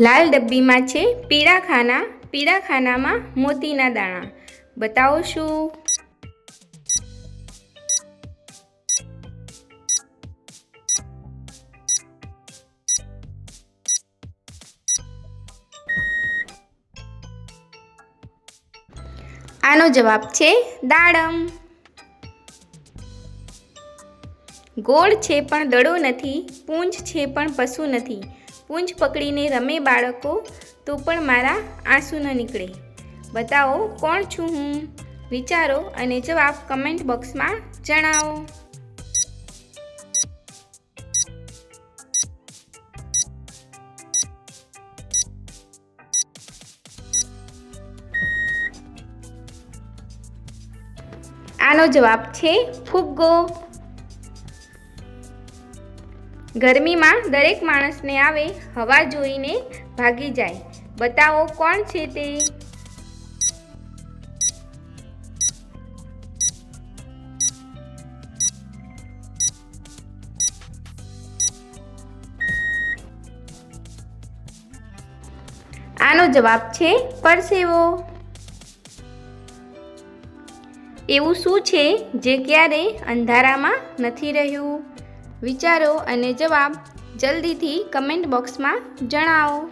લાલ ડબ્બીમાં છે પીળા ખાના, પીળા ખાનામાં મોતીના દાણા. બતાવો શું આનો જવાબ છે દાડમ. ગોળ છે પણ દડો નથી પૂંજ છે પણ પશુ નથી. પૂંછ પકડીને રમે બાળકો, તો પણ મારા આંસુ ન નીકળે. બતાવો, કોણ છું હું? વિચારો અને જવાબ કમેન્ટ બોક્સમાં જણાવો. આનો જવાબ છે ફુગ્ગો ગરમીમાં દરેક માણસને આવે, હવા જોઈને ભાગી જાય. બતાવો કોણ છે તે? આનો જવાબ છે પરસેવો. એવું શું છે જે ક્યારે અંધારામાં નથી રહ્યું? વિચારો અને જવાબ જલ્દીથી કમેન્ટ બોક્સમાં જણાવો.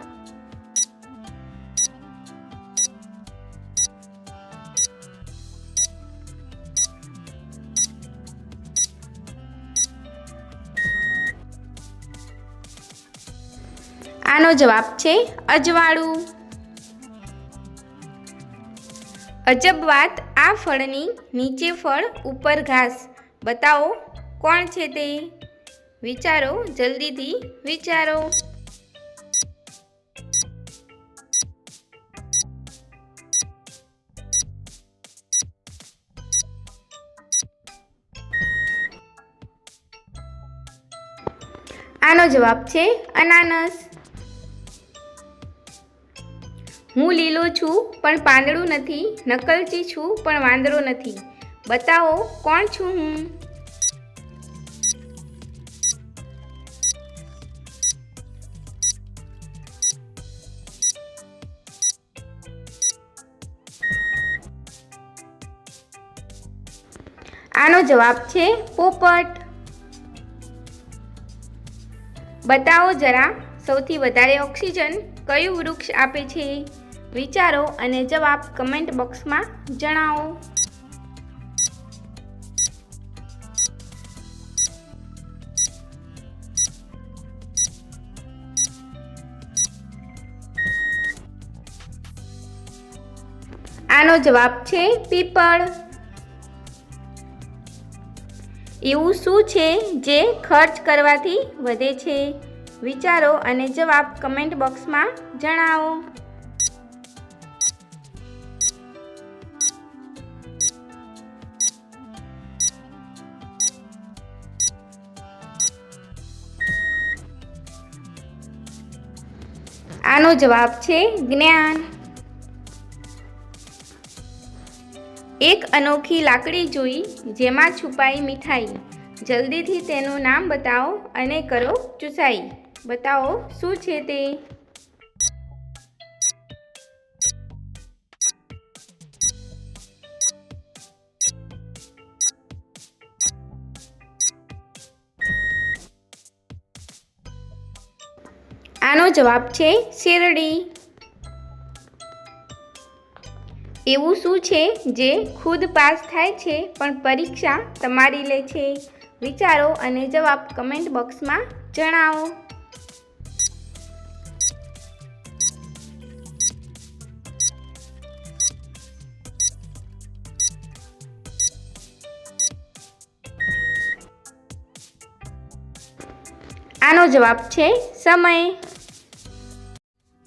આનો જવાબ છે અજવાળું. અજબ વાત આ ફળની નીચે ફળ ઉપર ઘાસ. બતાવો, કોણ છે તે? વિચારો, જલ્દીથી વિચારો. આનો જવાબ છે અનાનસ. હું લીલો છું, પણ પાંદડું નથી. નકલચી છું, પણ વાંદરો નથી. બતાવો, કોણ છું હું? આનો જવાબ છે પોપટ. બતાવો જરા સૌથી વધારે ઓક્સિજન કયું વૃક્ષ આપે છે? વિચારો અને જવાબ કમેન્ટ બોક્સમાં જણાવો. આનો જવાબ છે પીપળ. એવું શું છે જે ખર્ચ કરવાથી વધે છે? વિચારો અને જવાબ કમેન્ટ બોક્સમાં જણાવો. આનો જવાબ છે જ્ઞાન. એક અનોખી લાકડી જોઈ, જેમાં છુપાઈ મીઠાઈ. જલ્દીથી તેનું નામ બતાવો અને કરો ચૂસાઈ. બતાવો, શું છે તે? આનો જવાબ છે શેરડી. એવું શું છે જે ખુદ પાસ થાય છે પણ પરીક્ષા તમારી લે છે? વિચારો અને જવાબ કમેન્ટ બોક્સમાં જણાવો. આનો જવાબ છે સમય.